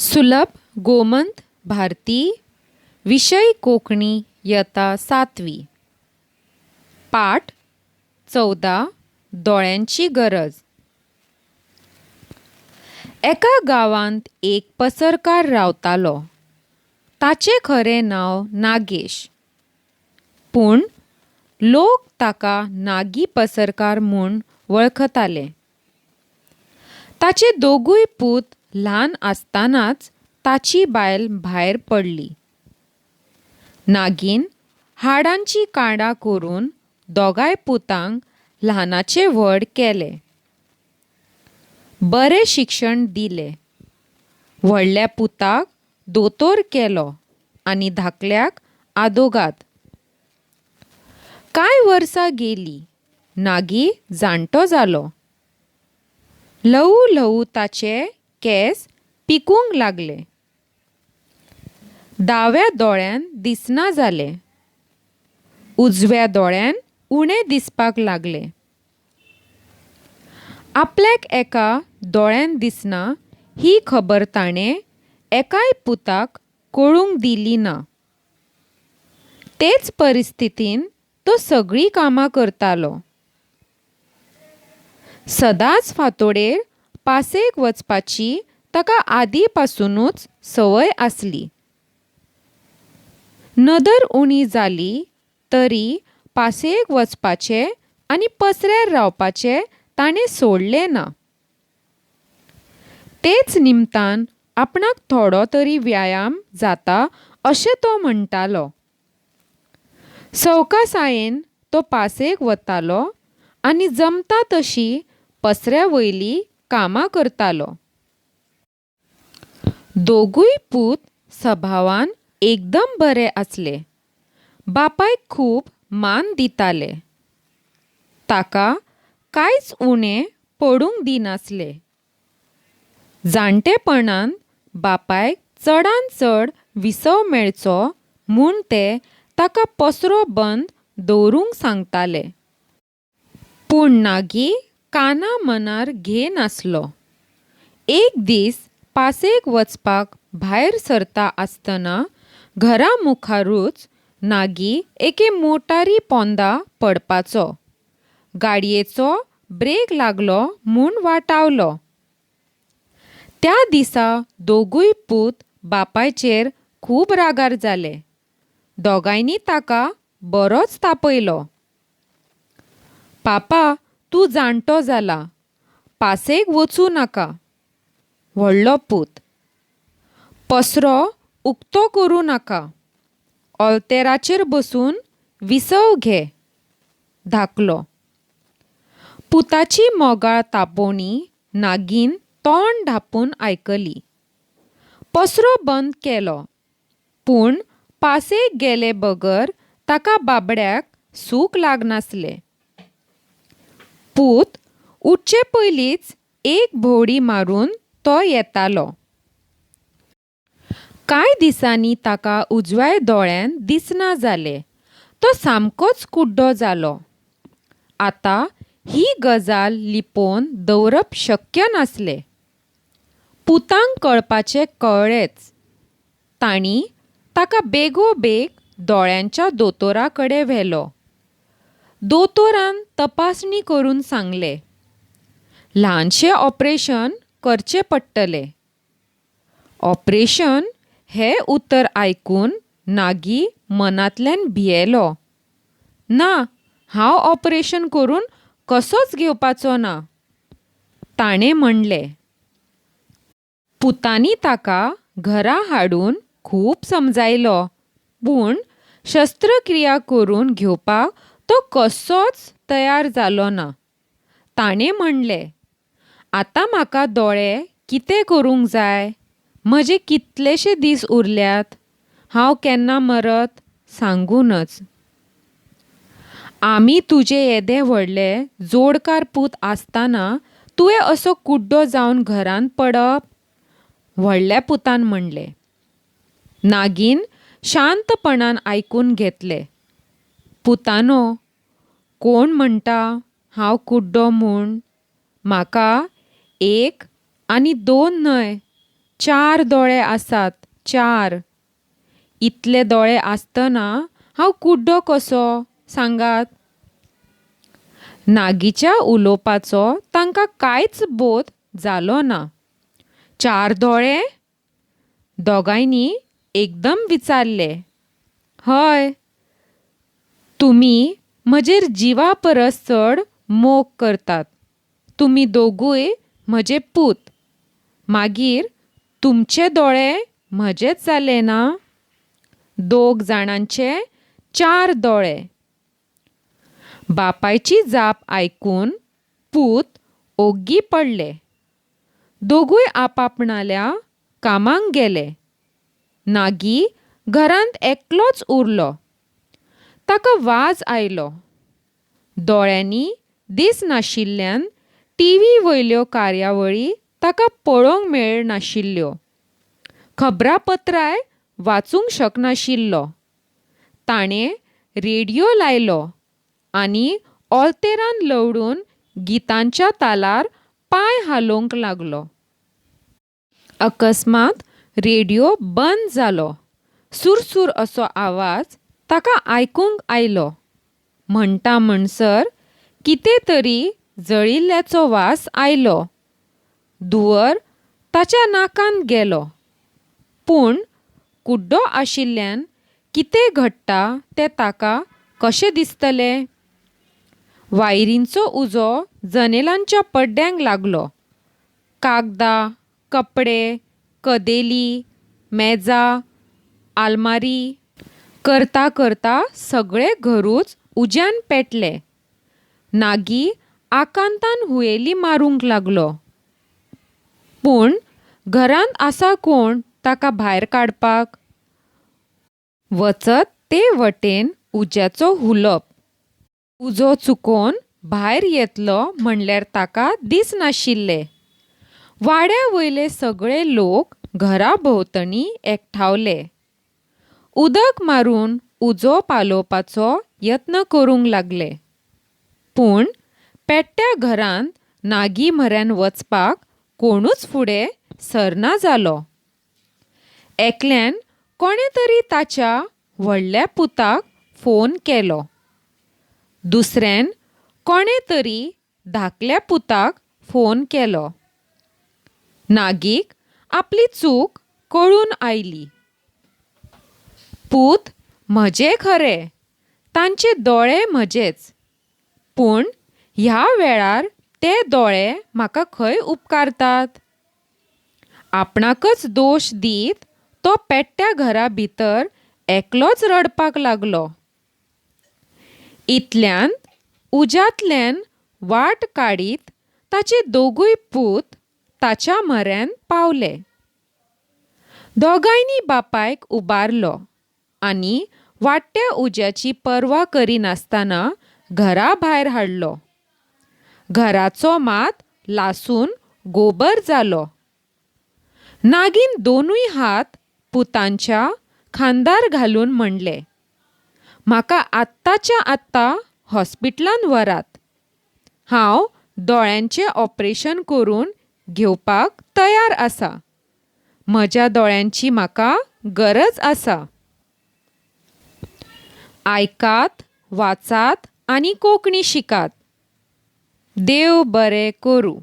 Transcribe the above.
सुलभ गोमंत भारती विषय कोकणी यता सातवी. पाठ चौदा दोळ्यांची गरज. एका गांवांत एक पसरकार रावतालो. ताचें खरें नांव नागेश. पूण लोक ताका नागी पसरकार म्हूण वळखताले. ताचे दोगूय पूत ल्हान आसतनाच ताची बायल भायर पडली. नागीन हाडांची कांडां करून दोगांय पुतांक ल्हानाचे व्हड केले. बरें शिक्षण दिलें. व्हडल्या पुताक दोतोर केलो आनी धाकल्याक आदोगाद. कांय वर्सां गेलीं? नागी जाणटो जालो ल्हवू ल्हवू ताचे केंस पिकूंक लागले. दाव्या दोळ्यान दिसना जाले उजव्या दोळ्यान उणें दिसपाक लागले. आपल्याक एका दोळ्यान दिसना ही खबर ताणें एकाय पुताक कळूंक दिली ना. तेच परिस्थितीन तो सगळीं कामां करतालो. सदांच फांतोडेर पासेक वचपाची ताका आदीपासूनच संवय आसली नदर उणी जाली तरी पासेक वचपाचें आनी पसऱ्यार रावपाचें ताणें सोडलें ना. तेच निमतान आपणाक थोडो तरी व्यायाम जाता अशें तो म्हणटालो. सवकासायेन तो पासेक वतालो आनी जमता तशी पसऱ्या वयली कामां करतालो. दोगूय पूत सभावान एकदम बरे आसले बापायक खूब मान दिताले. ताका कांयच उणें पडूंक दिनासले. जाणटेपणान बापायक चडान चड विसव मेळचो म्हूण ते ताका पसरो बंद दवरूंक सांगताले. पूण नागी काना मनार घेनासलो एक दीस पासेक वचपाक भायर सरता आसतना घरा मुखारूच नागी एके मोटारी पोंदा पडपाचो. गाडयेचो ब्रेक लागलो म्हूण वाटावलो. त्या दिसा दोगूय पूत बापायचेर खूब रागार जाले. दोगांयनी ताका बरोच तापयलो. पापा तूं जाणटो जाला पासेक वचूं नाका. व्हडलो पूत. पसरो उक्तो करूं नाका. ऑल्तेराचेर बसून विसव घे. धाकलो. पुताची मोगाळ तापोवणी नागीन तोंड धांपून आयकली पसरो बंद केलो. पूण पासेक गेले बगर ताका बाबड्याक सूख लागनासलें. पूत उठचे पयलींच एक भोंवडी मारून तो येतालो. कांय दिसांनी ताका उजव्या दोळ्यान दिसना जालें. तो सामकोच कुड्डो जालो. आतां ही गजाल लिपोवन दवरप शक्य नासलें. पुतांक कळपाचें कळ्ळेंच तांणी ताका बेगोबेग दोळ्यांच्या दोतोरा कडेन व्हेलो. दोतोरान तपासणी करून सांगलें. ल्हानशें ऑपरेशन करचें पडटलें ऑपरेशन हें उतर आयकून नागी मनांतल्यान भियेलो. ना हांव ऑपरेशन करून कसोच घेवपाचो ना. ताणें म्हणलें पुतांनी ताका घरा हाडून खूब समजायलो पूण शस्त्रक्रिया करून घेवपाक तो कसोच तयार जालो ना. ताणें म्हणलें आतां म्हाका दोळे कितें करूंक जाय? म्हजे कितलेशे दीस उरल्यात? हांव केन्ना मरत सांगूनच. आमी तुजे येदे व्हडले जोडकार पूत आसतना तुवें असो कुड्डो जावन घरांत पडप? व्हडल्या पुतान म्हणलें. नागीन शांतपणान आयकून घेतलें. पुतानो कोण म्हणटा हांव कुड्डो म्हूण? म्हाका एक आनी दोन न्हय चार दोळे आसात चार. इतले दोळे आसतना हांव कुड्डो कसो सांगात? नागीच्या उलोवपाचो तांकां कांयच बोध जालो ना. चार दोळे? दोगांयनी एकदम विचारले. हय तुमी म्हजेर जिवा परस चड मोग करतात. तुमी दोगूय म्हजे पूत. मागीर तुमचे दोळे म्हजेच जाले ना? दोग जाणांचे चार दोळे. बापायची जाप आयकून पूत ओग्गी पडले. दोगूय आपापणाल्या कामांक गेले. नागी घरांत एकलोच उरलो. ताका वाज आयलो. दोळ्यांनी दीस नाशिल्ल्यान टी व्ही वयल्यो कार्यावळी ताका पळोवंक मेळनाशिल्ल्यो खबरापत्राय वाचूंक शकनाशिल्लो. ताणें रेडियो लायलो आनी ऑल्तेरान लवडून गितांच्या तालार पांय हालोवंक लागलो. अकस्मात रेडियो बंद जालो. सुरसूर असो आवाज ताका आयकूंक आयलो. म्हणटा म्हणसर कितें तरी जळिल्ल्याचो वास आयलो. धुंवर ताच्या नाकांत गेलो. पूण कुड्डो आशिल्ल्यान कितें घडटा तें ताका कशें दिसतलें? वायरींचो उजो जनेलांच्या पड्ड्यांक लागलो. कागदां कपडे कदेली मेजां आलमारी करता करता सगळें घरूच उज्यान पेटले. नागी आकांतान हुयेली मारूंक लागलो. पूण घरांत आसा कोण ताका भायर काडपाक? वचत ते वटेन उज्याचो हुलप. उजो चुकोवन भायर येतलो म्हणल्यार ताका दिसनाशिल्ले. वाड्या वयले सगळे लोक घरा भोंवतणी एकठावले. उदक मारून उजो पालोवपाचो यत्न करूंक लागले. पूण पेट्ट्या घरांत नागी म्हऱ्यान वचपाक कोणूच फुडें सरना जालो. एकल्यान कोणे तरी ताच्या व्हडल्या पुताक फोन केलो. दुसऱ्यान कोणे तरी धाकल्या पुताक फोन केलो. नागीक आपली चूक कळून आयली. पूत म्हजे खरें. तांचे दोळे म्हजेच पूण ह्या वेळार ते दोळे म्हाका खंय उपकारतात? आपणाकच दोश दीत तो पेट्ट्या घरा भितर एकलोच रडपाक लागलो. इतल्यान उज्यांतल्यान वाट काडीत ताचे दोगूय पूत ताच्या म्हऱ्यान पावले. दोगांयनी बापायक उबारलो. आनी वाडट्या उज्याची पर्वा करिनासतना घरा भायर हाडलो. घराचो मात लासून गोबर जालो नागीन दोनूय हात पुतांच्या खांदार घालून म्हणले म्हाका आत्ताच्या आत्तां हॉस्पिटलांत व्हरात हांव दोळ्यांचें ऑपरेशन करून घेवपाक तयार आसा. म्हज्या दोळ्यांची म्हाका गरज आसा. आयकात वाचात आनी कोंकणी शिकात. देव बरें करूं.